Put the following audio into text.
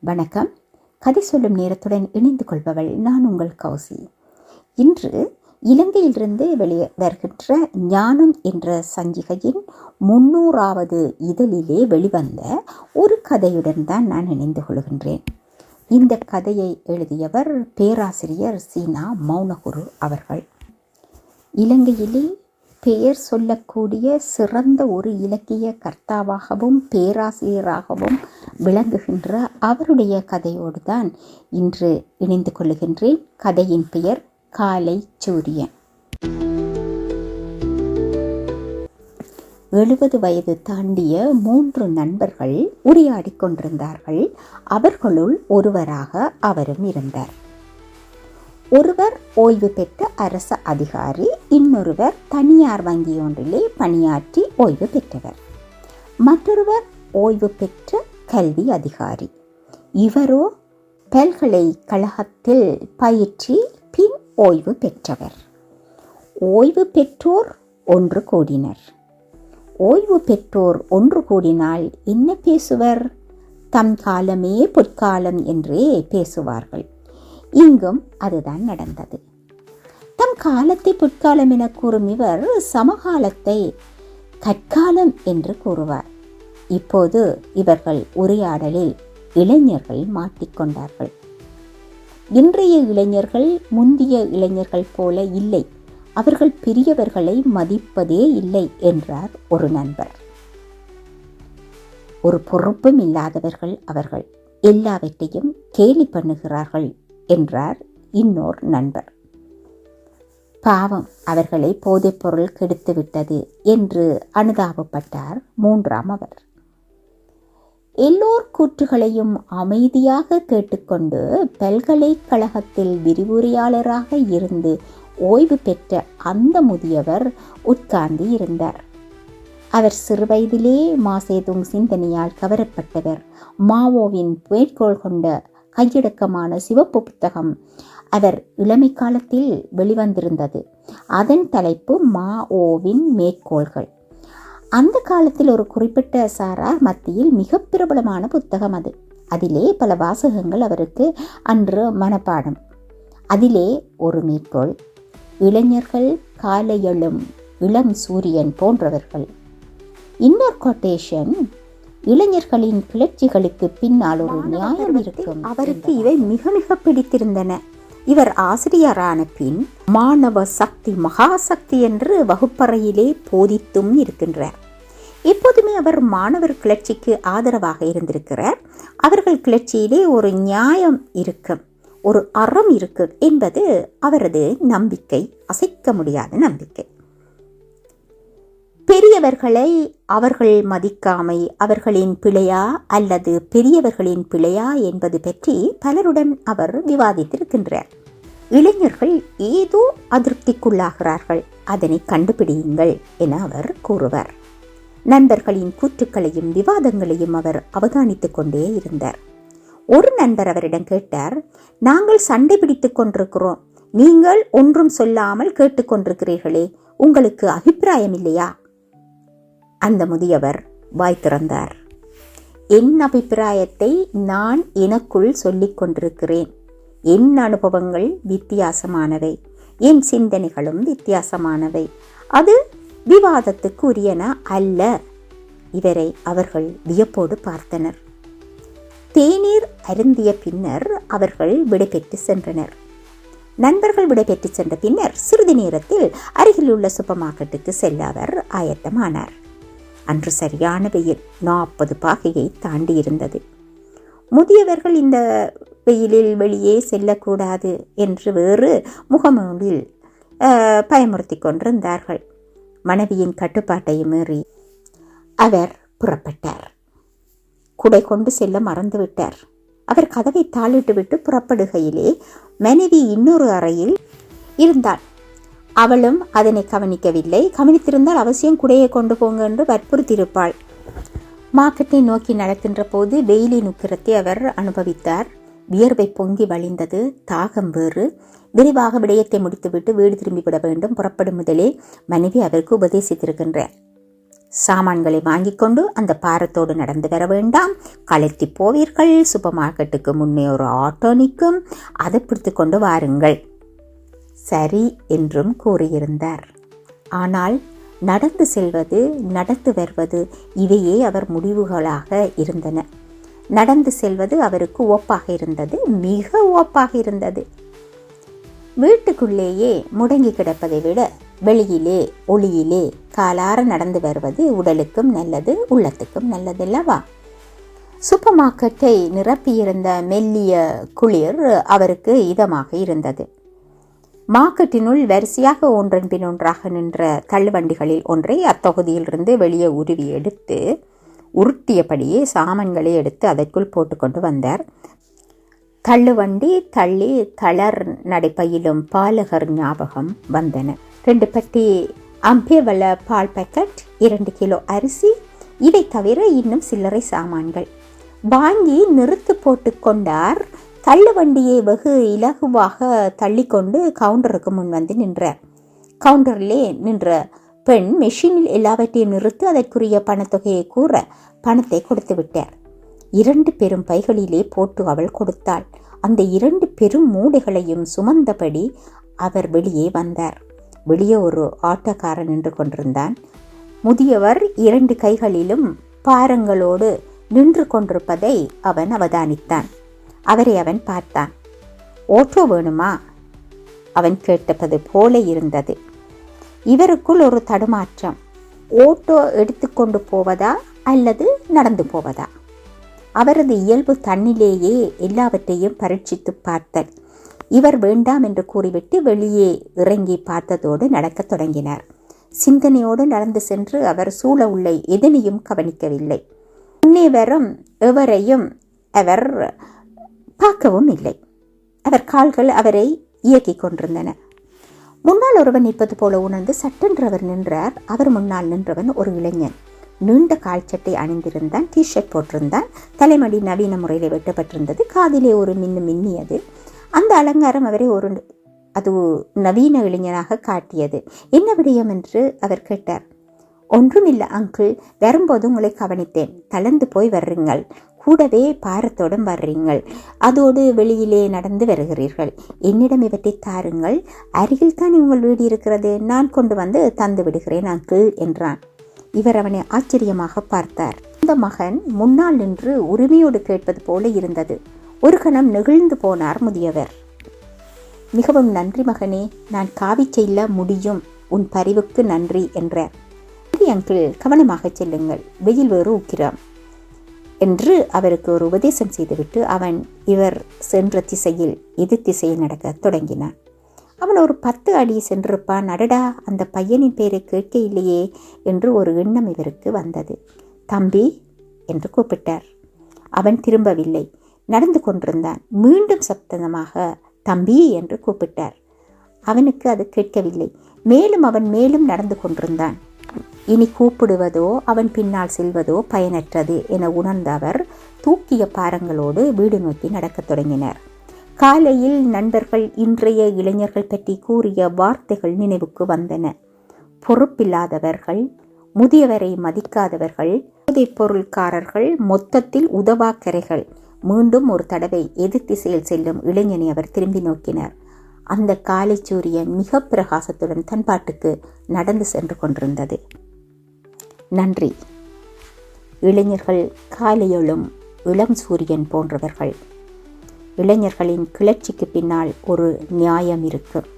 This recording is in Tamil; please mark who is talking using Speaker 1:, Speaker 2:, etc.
Speaker 1: வணக்கம். கதை சொல்லும் நேரத்துடன் இணைந்து கொள்பவள் நான் உங்கள் கௌசி. இன்று இலங்கையிலிருந்து வெளியே வருகின்ற ஞானம் என்ற சஞ்சிகையின் முன்னூறாவது இதழிலே வெளிவந்த ஒரு கதையுடன் தான் நான் இணைந்து கொள்கின்றேன். இந்த கதையை எழுதியவர் பேராசிரியர் சீனா மௌனகுரு அவர்கள். இலங்கையிலே பெயர் சொல்லக்கூடிய சிறந்த ஒரு இலக்கிய கர்த்தாவாகவும் பேராசிரியராகவும் விளங்குகின்ற அவருடைய கதையோடு தான் இன்று இணைந்து கொள்ளுகின்றேன். கதையின் பெயர் காலை சூரியன். எழுபது வயது தாண்டிய மூன்று நண்பர்கள் உரையாடிக் கொண்டிருந்தார்கள். அவர்களுள் ஒருவராக அவரும் இருந்தார். ஒருவர் ஓய்வு பெற்ற அரசு அதிகாரி இன்னொருவர் தனியார் வங்கி ஒன்றிலே பணியாற்றி ஓய்வு பெற்றவர். மற்றொருவர் ஓய்வு பெற்ற கல்வி அதிகாரி. இவரோ பல்கலைக்கழகத்தில் பயிற்சி பின் ஓய்வு பெற்றவர். ஓய்வு பெற்றோர் ஒன்று கூடினர். ஓய்வு பெற்றோர் ஒன்று கூடினால் என்ன பேசுவர்? தம் காலமே பொற்காலம் என்றே பேசுவார்கள். இங்கும் அதுதான் நடந்தது. தம் காலத்தை பொற்காலம் என கூறும் இவர் சமகாலத்தை கற்காலம் என்று கூறுவார். இப்போது இவர்கள் உரையாடலில் இளைஞர்கள் மாட்டிக்கொண்டார்கள். இன்றைய இளைஞர்கள் முந்திய இளைஞர்கள் போல இல்லை. அவர்கள் பெரியவர்களை மதிப்பதே இல்லை என்றார் ஒரு நண்பர். ஒரு பொறுப்பும் இல்லாதவர்கள் அவர்கள் எல்லாவற்றையும் கேலி பண்ணுகிறார்கள் என்றார் இன்னோர் நண்பர். பாவம் அவர்களை போதைப்பொருள் கெடுத்துவிட்டது என்று அனுதாபப்பட்டார் மூன்றாம் அவர். எல்லோர் கூற்றுகளையும் அமைதியாக கேட்டுக்கொண்டு பல்கலைக்கழகத்தில் விரிவுரையாளராக இருந்து ஓய்வு பெற்ற அந்த முதியவர் உட்கார்ந்து இருந்தார். அவர் சிறுவயதிலே மாசேதுங் சிந்தனையால் கவரப்பட்டவர். மாவோவின் மேற்கோள் கொண்ட கையடக்கமான சிவப்பு புத்தகம் அவர் இளமை காலத்தில் வெளிவந்திருந்தது. அதன் தலைப்பு மா ஓவின் மேற்கோள்கள். அந்த காலத்தில் ஒரு குறிப்பிட்ட சாரார் மத்தியில் மிக பிரபலமான புத்தகம் அது. அதிலே பல வாசகங்கள் அவருக்கு அன்று மனப்பாடம். அதிலே ஒரு மேற்கோள் இளைஞர்கள் காலை எழும் இளம் சூரியன் போன்றவர்கள். இன்னொரு கொட்டேஷன் இளைஞர்களின் கிளர்ச்சிகளுக்கு பின்னால் ஒரு நியாயம் இருக்கும் அவருக்கு இவை மிக மிக பிடித்திருந்தன. இவர் ஆசிரியரான பின் மாணவ சக்தி மகாசக்தி என்று வகுப்பறையிலே போதித்தும் இருக்கின்றார். எப்போதுமே அவர் மாணவர் கிளர்ச்சிக்கு ஆதரவாக இருந்திருக்கிறார். அவர்கள் கிளர்ச்சியிலே ஒரு நியாயம் இருக்கும் ஒரு அறம் இருக்கும் என்பது அவரது நம்பிக்கை அசைக்க முடியாத நம்பிக்கை. பெரியவர்களை அவர்கள் மதிக்காமை அவர்களின் பிழையா அல்லது பெரியவர்களின் பிழையா என்பது பற்றி பலருடன் அவர் விவாதித்திருக்கின்றார். இளைஞர்கள் ஏதோ அதிருப்திக்குள்ளாகிறார்கள். அதனை கண்டுபிடியுங்கள் என அவர் கூறுவார். நண்பர்களின் கூற்றுக்களையும் விவாதங்களையும் அவர் அவதானித்துக் கொண்டே இருந்தார். ஒரு நண்பர் அவரிடம் கேட்டார் நாங்கள் சண்டை பிடித்துக் கொண்டிருக்கிறோம். நீங்கள் ஒன்றும் சொல்லாமல் கேட்டுக்கொண்டிருக்கிறீர்களே உங்களுக்கு அபிப்பிராயம் இல்லையா? அந்த முதியவர் வாய் திறந்தார். என் அபிப்பிராயத்தை நான் எனக்குள் சொல்லிக் கொண்டிருக்கிறேன். என் அனுபவங்கள் வித்தியாசமானவை. என் சிந்தனைகளும் வித்தியாசமானவை. அது விவாதத்துக்கு உரியன அல்ல. இவரை அவர்கள் வியப்போடு பார்த்தனர். தேநீர் அருந்திய பின்னர் அவர்கள் விடைபெற்று சென்றனர். நண்பர்கள் விடைபெற்று சென்ற பின்னர் சிறிது நேரத்தில் அருகில் உள்ள சூப்பர் மார்க்கெட்டுக்கு செல்ல அவர் ஆயத்தமானார். அன்று சரியான வெயில் நாற்பது பாகையை தாண்டி இருந்தது. முதியவர்கள் இந்த வெயிலில் வெளியே செல்லக்கூடாது என்று வேறு முகமூடில் பயமுறுத்தி கொண்டிருந்தார்கள். மனைவியின் கட்டுப்பாட்டை மீறி அவர் புறப்பட்டார். குடை கொண்டு செல்ல மறந்துவிட்டார் அவர் கதவை தாளிட்டுவிட்டு புறப்படுகையிலே மனைவி இன்னொரு அறையில் இருந்தாள். அவளும் அதனை கவனிக்கவில்லை. கவனித்திருந்தால் அவசியம் குடையை கொண்டு போங்க என்று வற்புறுத்தியிருப்பாள். மார்க்கெட்டை நோக்கி நடக்கின்ற போது வெயிலின் உக்கிரத்தை அவர் அனுபவித்தார். வியர்வை பொங்கி வழிந்தது. தாகம் வேறு. விரைவாக விடயத்தை முடித்துவிட்டு வீடு திரும்பிவிட வேண்டும். புறப்படும் முதலே மனைவி அவருக்கு உபதேசித்திருக்கின்றார் சாமான்களை வாங்கிக் கொண்டு அந்த பாரத்தோடு நடந்து வர வேண்டாம். களைத்தி போவீர்கள். சூப்பர் மார்க்கெட்டுக்கு முன்னே ஒரு ஆட்டோ நிற்கும். அதை பிடித்து கொண்டு வாருங்கள். சரி என்றும் கூறியிருந்தார். ஆனால் நடந்து செல்வது நடந்து வருவது இவையே அவர் முடிவுகளாக இருந்தன. நடந்து செல்வது அவருக்கு ஒப்பாக இருந்தது மிக ஓப்பாக இருந்தது. வீட்டுக்குள்ளேயே முடங்கி கிடப்பதை விட வெளியிலே ஒளியிலே காலார நடந்து வருவது உடலுக்கும் நல்லது உள்ளத்துக்கும் நல்லதல்லவா? சூப்பர் மார்க்கெட்டை நிரப்பியிருந்த மெல்லிய குளிர் அவருக்கு இதமாக இருந்தது. மார்க்கெட்டினுள் வரிசையாக ஒன்றன் பின் ஒன்றாக நின்ற தள்ளுவண்டிகளில் ஒன்றை அத்தொகுதியிலிருந்து வெளியே உருவி எடுத்து உருட்டியபடியே சாமான்களை எடுத்து அதற்குள் போட்டுக்கொண்டு வந்தார். தள்ளுவண்டி தள்ளி தளர் நடைப்பையிலும் பாலகர் ஞாபகம் வந்தன. ரெண்டு பட்டி அம்பியவள பால் பேக்கெட் இரண்டு கிலோ அரிசி இதை தவிர இன்னும் சில்லறை சாமான்கள். வாங்கி நிறுத்து போட்டு கொண்டார் தள்ளுவண்டியை வெகு இலகுவாக தள்ளிக்கொண்டு கவுண்டருக்கு முன் வந்து நின்றார் கவுண்டரிலே நின்ற பெண் மெஷினில் எல்லாவற்றையும் நிறுத்து அதற்குரிய பணத்தொகையை கூற பணத்தை கொடுத்து விட்டார். இரண்டு பெரும் பைகளிலே போட்டு அவள் கொடுத்தாள். அந்த இரண்டு பெரும் மூடைகளையும் சுமந்தபடி அவர் வெளியே வந்தார். வெளியே ஒரு ஆட்டோக்காரன் நின்று கொண்டிருந்தான். முதியவர் இரண்டு கைகளிலும் பாரங்களோடு நின்று கொண்டிருப்பதை அவன் அவதானித்தான். அவரை அவன் பார்த்தான். ஓட்டோ வேணுமா? அவன் கேட்டபது போல இருந்தது. இவருக்குள் ஒரு தடுமாற்றம். ஓட்டோ எடுத்துக்கொண்டு போவதா அல்லது நடந்து போவதா? அவரது இயல்பு தன்னிலேயே எல்லாவற்றையும் பரீட்சித்து பார்த்தல் இவர் வேண்டாம் என்று கூறிவிட்டு வெளியே இறங்கி பார்த்ததோடு நடக்கத் தொடங்கினார். சிந்தனையோடு நடந்து சென்று அவர் சூழ உள்ள எதனையும் கவனிக்கவில்லை. முன்னே வரும் எவரையும் அவர் பார்க்கவும் இல்லை. அவர் கால்கள் அவரை இயக்கிக் கொண்டிருந்தன. முன்னால் ஒருவன் நிற்பது போல உணர்ந்து சட்டென்று அவர் நின்றார். அவர் முன்னால் நின்றவன் ஒரு இளைஞன். நீண்ட கால்ச்சட்டை அணிந்திருந்தான் டிஷர்ட் போட்டிருந்தான். தலைமடி நவீன முறையில் வெட்டப்பட்டிருந்தது. காதிலே ஒரு மின்னு மின்னியது. அந்த அலங்காரம் அவரை ஒரு அது நவீன இளைஞனாக காட்டியது. என்ன விடயம்? என்று அவர் கேட்டார். ஒன்றுமில்லை அங்கிள் வரும்போது உங்களை கவனித்தேன். தளர்ந்து போய் வர்றீங்கள். கூடவே பாரத்தோடும் வர்றீங்கள். அதோடு வெளியிலே நடந்து வருகிறீர்கள். என்னிடம் இவற்றை தாருங்கள். அருகில் தான் உங்கள் வீடு இருக்கிறது. நான் கொண்டு வந்து தந்து விடுகிறேன் அங்கிள் என்றான். இவர் அவனை ஆச்சரியமாக பார்த்தார். இந்த மகன் முன்னால் நின்று உரிமையோடு கேட்பது போல இருந்தது. ஒரு கணம் நெகிழ்ந்து போனார் முதியவர். மிகவும் நன்றி மகனே நான் காவி செல்ல முடியும். உன் பரிவுக்கு நன்றி என்றார். நன்றி அங்கிள் கவனமாக செல்லுங்கள். வெயில் வேறு உக்கிரம். என்று அவருக்கு ஒரு உபதேசம் செய்துவிட்டு அவன் இவர் சென்ற திசையில் எதிர் திசையில் நடக்க தொடங்கினான். அவன் ஒரு பத்து அடி சென்றிருப்பான். அடடா அந்த பையனின் பெயரை கேட்க இல்லையே என்று ஒரு எண்ணம் இவருக்கு வந்தது. தம்பி என்று கூப்பிட்டார். அவன் திரும்பவில்லை. நடந்து கொண்டிருந்தான். மீண்டும் சப்தமாக தம்பி என்று கூப்பிட்டார். அவனுக்கு அது கேட்கவில்லை. மேலும் அவன் மேலும் நடந்து கொண்டிருந்தான். இனி கூப்பிடுவதோ அவன் பின்னால் செல்வதோ பயனற்றது என உணர்ந்த அவர் தூக்கிய பாரங்களோடு வீடு நோக்கி நடக்கத் தொடங்கினர். காலையில் நண்பர்கள் இன்றைய இளைஞர்கள் பற்றி கூறிய வார்த்தைகள் நினைவுக்கு வந்தன. பொறுப்பில்லாதவர்கள் முதியவரை மதிக்காதவர்கள் போதைப் பொருள்காரர்கள் மொத்தத்தில் உதவாக்கரைகள். மீண்டும் ஒரு தடவை எதிர் திசையில் செல்லும் இளைஞனை அவர் திரும்பி நோக்கினார். அந்த காலை சூரியன் மிக பிரகாசத்துடன் தன் பாட்டுக்கு நடந்து சென்று கொண்டிருந்தது. நன்றி. இளைஞர்கள் காலையொழும் இளம் சூரியன் போன்றவர்கள். இளைஞர்களின் கிளர்ச்சிக்கு பின்னால் ஒரு நியாயம் இருக்கும்